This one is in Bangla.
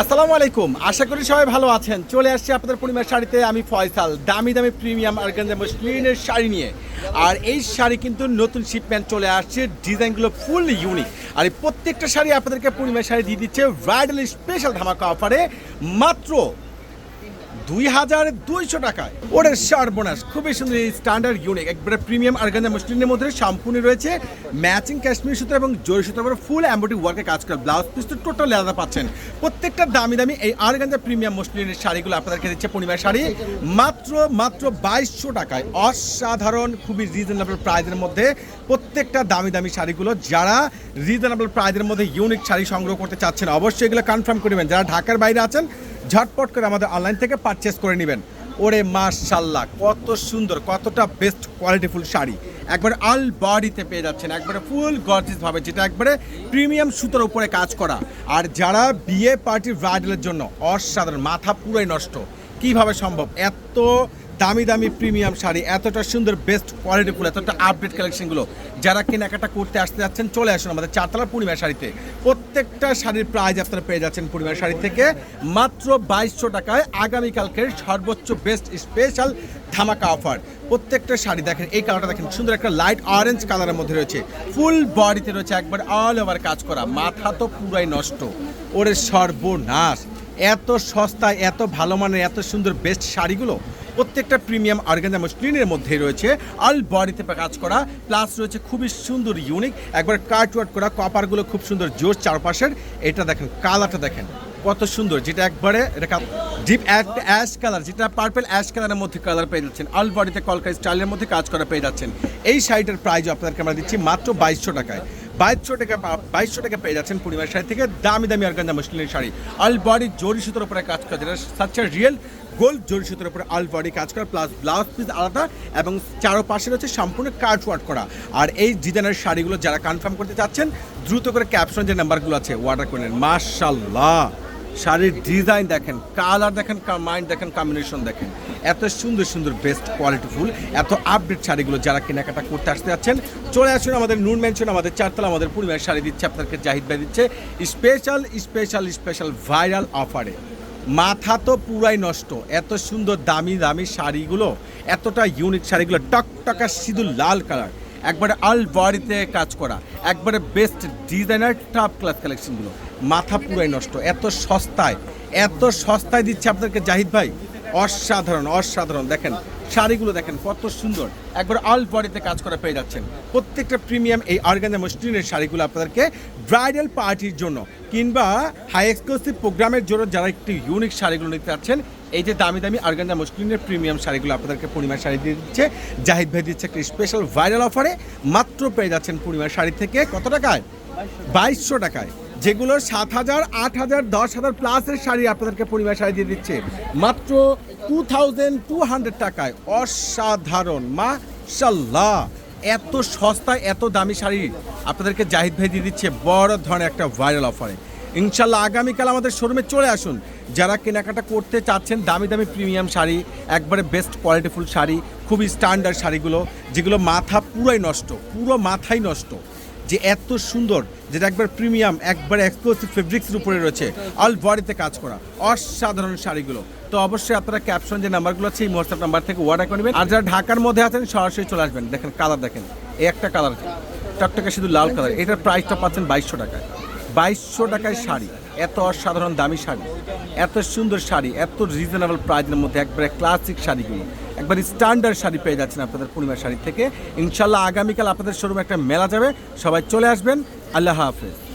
আসসালামু আলাইকুম। আশা করি সবাই ভালো আছেন। চলে আসছি আপনাদের পূর্ণিমার শাড়িতে, আমি ফয়সাল। দামি দামি প্রিমিয়াম আর্গানজা মসলিনের শাড়ি নিয়ে। আর এই শাড়ি কিন্তু নতুন শিপমেন্ট চলে আসছে। ডিজাইনগুলো ফুল ইউনিক আর এই প্রত্যেকটা শাড়ি আপনাদেরকে পরিমাণ শাড়ি দিয়ে দিচ্ছে। ব্রাইডাল স্পেশাল ধামাকা অফারে মাত্র দুই হাজার দুইশো টাকায়। ওরে সর্বনাশ খুবই সুন্দর স্ট্যান্ডার্ড ইউনিক একবারে প্রিমিয়াম আর্গানজা মসলিনের মধ্যে সম্পূর্ণ রয়েছে ম্যাচিং কাশ্মীর সুতো এবং জরি সুতো। ফুল অ্যাম্বোটি ওয়ার্কে কাজ করে। ব্লাউজ পিস তো টোটাল আলাদা পাচ্ছেন। প্রত্যেকটা দামি দামি এই আর্গানজা প্রিমিয়াম মসলিনের শাড়িগুলো আপনাদেরকে দিচ্ছে পূর্ণিমা শাড়ি। মাত্র মাত্র বাইশশো টাকায়। অসাধারণ, খুবই রিজনেবল প্রাইজের মধ্যে প্রত্যেকটা দামি দামি শাড়িগুলো। যারা রিজনেবল প্রাইজের মধ্যে ইউনিক শাড়ি সংগ্রহ করতে চাচ্ছেন, অবশ্যই এগুলো কনফার্ম করবেন যারা ঢাকার বাইরে আছেন ঝটপট করে আমাদের অনলাইন থেকে পারচেস করে নেবেন। ওরে মাশাল্লাহ কত সুন্দর, কতটা বেস্ট কোয়ালিটিফুল শাড়ি। একবারে আল বডিতে পেয়ে যাচ্ছেন, একবারে ফুল গর্জিস ভাবে, যেটা একবারে প্রিমিয়াম সুতোর উপরে কাজ করা। আর যারা বিয়ে পার্টির ব্রাইডালের জন্য, অসাধারণ, মাথা পুরোই নষ্ট। কীভাবে সম্ভব? এত দামি দামি প্রিমিয়াম শাড়ি, এতটা সুন্দর বেস্ট কোয়ালিটিফুল এতটা আপডেট কালেকশনগুলো যারা কেনাকাটা করতে আসতে যাচ্ছেন, চলে আসুন আমাদের চারতলা পূর্ণিমা শাড়িতে। প্রত্যেকটা শাড়ির প্রাইস আপনারা পেয়ে যাচ্ছেন পূর্ণিমা শাড়ি থেকে। মাত্র বাইশশো টাকায় আগামীকালকের সর্বোচ্চ বেস্ট স্পেশাল ধামাকা অফার প্রত্যেকটা শাড়ি দেখেন, এই কালারটা দেখেন, সুন্দর একটা লাইট অরেঞ্জ কালারের মধ্যে রয়েছে। ফুল বডিতে রয়েছে একবার অল ওভার কাজ করা। মাথা তো পুরাই নষ্ট। ওরে সর্বনাশ। এত সস্তায়, এত ভালো মানের, এত সুন্দর বেস্ট শাড়িগুলো প্রত্যেকটা প্রিমিয়াম অর্গানজা মসলিনের মধ্যে রয়েছে অল বডিতে কাজ করা প্লাস রয়েছে খুবই সুন্দর ইউনিক একবার কাট করা কপারগুলো খুব সুন্দর জোর চারপাশের, এটা দেখেন কালারটা দেখেন, কত সুন্দর, যেটা একবারে, এটা ডিপ অ্যাশ কালার যেটা পার্পেল অ্যাশ কালারের মধ্যে কালার পেয়ে যাচ্ছেন অল বডিতে কলকা স্টাইলের মধ্যে কাজ করা পেয়ে যাচ্ছেন। এই শাড়িটার প্রাইস আপনাদেরকে আমরা দিচ্ছি মাত্র বাইশশো টাকায়। বাইশশো টাকা বাইশশো টাকা পেয়ে যাচ্ছেন পূর্ণিমার শাড়ি থেকে দামি দামি অর্গানজা মুসলিমের শাড়ি। অল বডি জরি সুতোর উপরে কাজ করা, যেটা সাচ্চা রিয়েল গোল্ড জরি সুতোর উপরে বডি কাজ করা প্লাস ব্লাউজ পিস আলাদা এবং চারো পাশে রয়েছে সম্পূর্ণ কাট ওয়ার্ক করা। আর এই ডিজাইনের শাড়িগুলো যারা কনফার্ম করতে চাচ্ছেন, দ্রুত করে ক্যাপশন যে নাম্বারগুলো আছে ওয়াটার করে নেন। মার্শাল্লাহ শাড়ির ডিজাইন দেখেন কালার দেখেন মাইন্ড দেখেন কম্বিনেশন দেখেন। এত সুন্দর সুন্দর বেস্ট কোয়ালিটিফুল এত আপডেট শাড়িগুলো যারা কেনাকাটা করতে আসতে যাচ্ছেন, চলে আসুন আমাদের নুন মেনশন আমাদের চারতলা, আমাদের পরিবার শাড়ি দিচ্ছে, আপনাদেরকে জাহিদ ভাই দিচ্ছে। স্পেশাল স্পেশাল স্পেশাল ভাইরাল অফারে মাথা তো পুরাই নষ্ট। এত সুন্দর দামি দামি শাড়িগুলো, এতটা ইউনিক শাড়িগুলো, টকটকা সিঁদুর লাল কালার একবারে আল বাড়িতে কাজ করা, একবারে বেস্ট ডিজাইনার টপ ক্লাস কালেকশনগুলো মাথা পুরাই নষ্ট, এত সস্তায় এত সস্তায় দিচ্ছে আপনাদেরকে জাহিদ ভাই। অসাধারণ অসাধারণ, দেখেন। শাড়িগুলো দেখেন, কত সুন্দর। একবার অল বডিতে কাজ করা পেয়ে যাচ্ছেন। প্রত্যেকটা প্রিমিয়াম এই অর্গানজা মসলিনের শাড়িগুলো আপনাদেরকে ব্রাইডাল পার্টির জন্য কিংবা হাই এক্সক্লুসিভ প্রোগ্রামের জন্য যারা একটু ইউনিক শাড়িগুলো নিতে চাচ্ছেন এই যে দামি দামি অর্গানজা মসলিনের প্রিমিয়াম শাড়িগুলো আপনাদেরকে পূর্ণিমার শাড়ি দিয়ে দিচ্ছে। জাহিদ ভাই দিচ্ছে একটা স্পেশাল ভাইরাল অফারে মাত্র পেয়ে যাচ্ছেন পূর্ণিমার শাড়ি থেকে কত টাকায়? বাইশশো টাকায়। যেগুলো সাত হাজার, আট হাজার, দশ হাজার প্লাসের শাড়ি আপনাদেরকে পরিবার শাড়ি দিয়ে দিচ্ছে। মাত্র টু থাউজেন্ড টু হান্ড্রেড টাকায়। অসাধারণ, মাশাল্লাহ। এত সস্তায় এত দামি শাড়ি আপনাদেরকে জাহিদ ভাই দিয়ে দিচ্ছে বড় ধরনের একটা ভাইরাল অফারে ইনশাল্লাহ আগামীকাল আমাদের শোরুমে চলে আসুন। যারা কেনাকাটা করতে চাচ্ছেন দামি দামি প্রিমিয়াম শাড়ি, একবারে বেস্ট কোয়ালিটিফুল শাড়ি, খুবই স্ট্যান্ডার্ড শাড়িগুলো, যেগুলো মাথা পুরাই নষ্ট, পুরো মাথাই নষ্ট। যে এত সুন্দর, যেটা একবার প্রিমিয়াম, একবার এক্সক্লুসিভ ফেব্রিক্সের উপরে রয়েছে অল বডিতে কাজ করা। অসাধারণ শাড়িগুলো। তো অবশ্যই আপনারা ক্যাপশন যে নাম্বারগুলো আছে, এই হোয়াটসঅ্যাপ নাম্বার থেকে অর্ডার করবেন আর যারা ঢাকার মধ্যে আছেন, সরাসরি চলে আসবেন। দেখেন কালার দেখেন। এই একটা কালার টকটকে শুধু লাল কালার এটার প্রাইসটা পাচ্ছেন বাইশশো টাকায়। বাইশশো টাকায় শাড়ি। এত অসাধারণ দামি শাড়ি, এত সুন্দর শাড়ি, এত রিজনেবল প্রাইজের মধ্যে একবারে ক্লাসিক শাড়িগুলো। একবার স্ট্যান্ডার্ড শাড়ি পেয়ে যাচ্ছেন আপনাদের পূর্ণিমা শাড়ি থেকে। ইনশাল্লাহ আগামীকাল আপনাদের শোরুমে একটা মেলা যাবে, সবাই চলে আসবেন। আল্লাহ হাফেজ।